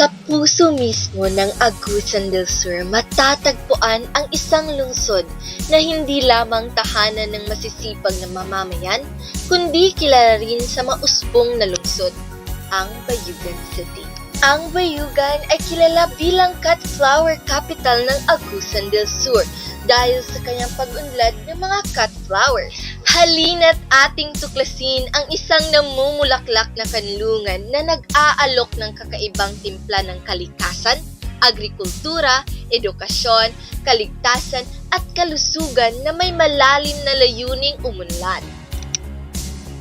Sa puso mismo ng Agusan del Sur, matatagpuan ang isang lungsod na hindi lamang tahanan ng masisipag na mamamayan, kundi kilala rin sa mausbong na lungsod, ang Bayugan City. Ang Bayugan ay kilala bilang cut flower capital ng Agusan del Sur dahil sa kanyang pag-unlad ng mga cut flowers. Halina't ating tuklasin ang isang namumulaklak na kanlungan na nag-aalok ng kakaibang timpla ng kalikasan, agrikultura, edukasyon, kaligtasan at kalusugan na may malalim na layuning umunlad.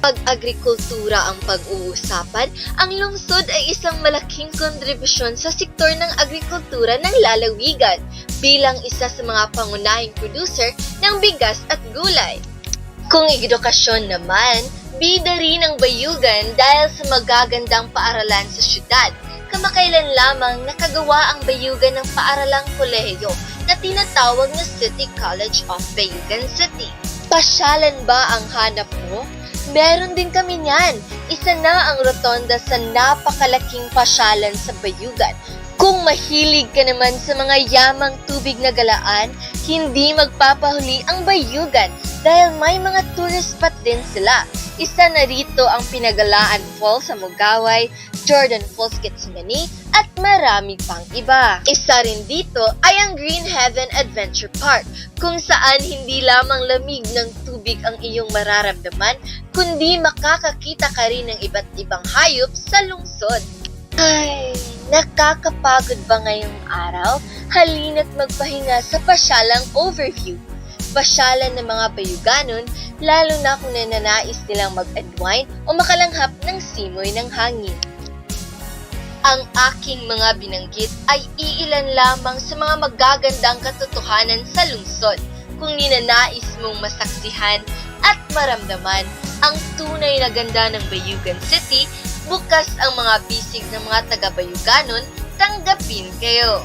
Pag-agrikultura ang pag-uusapan, ang lungsod ay isang malaking kontribusyon sa sektor ng agrikultura ng lalawigan bilang isa sa mga pangunahing producer ng bigas at gulay. Kung edukasyon naman, bida rin ang bayugan dahil sa magagandang paaralan sa syudad. Kamakailan lamang nakagawa ang bayugan ng paaralang kolehiyo na tinatawag na City College of Bayugan City. Pasyalan ba ang hanap mo? Meron din kami niyan. Isa na ang rotonda sa napakalaking pasyalan sa Bayugan. Kung mahilig ka naman sa mga yamang tubig na galaan, hindi magpapahuli ang Bayugan dahil may mga tourist spot din sila. Isa na rito ang Pinagalaan Falls sa Mugaway, Jordan Falls Getsemani, at marami pang iba. Isa rin dito ay ang Green Heaven Adventure Park, kung saan hindi lamang lamig ng tubig ang iyong mararamdaman, kundi makakakita ka rin ng iba't ibang hayop sa lungsod. Ay, nakakapagod ba ngayong araw? Halina't magpahinga sa pasyalang overview. Pasyalan ng mga bayuganon, lalo na kung nananais nilang mag-unwind o makalanghap ng simoy ng hangin. Ang aking mga binanggit ay iilan lamang sa mga magagandang katotohanan sa lungsod kung ninanais mong masaksihan at maramdaman ang tunay na ganda ng Bayugan City, bukas ang mga bisig ng mga taga-Bayuganon, tanggapin kayo.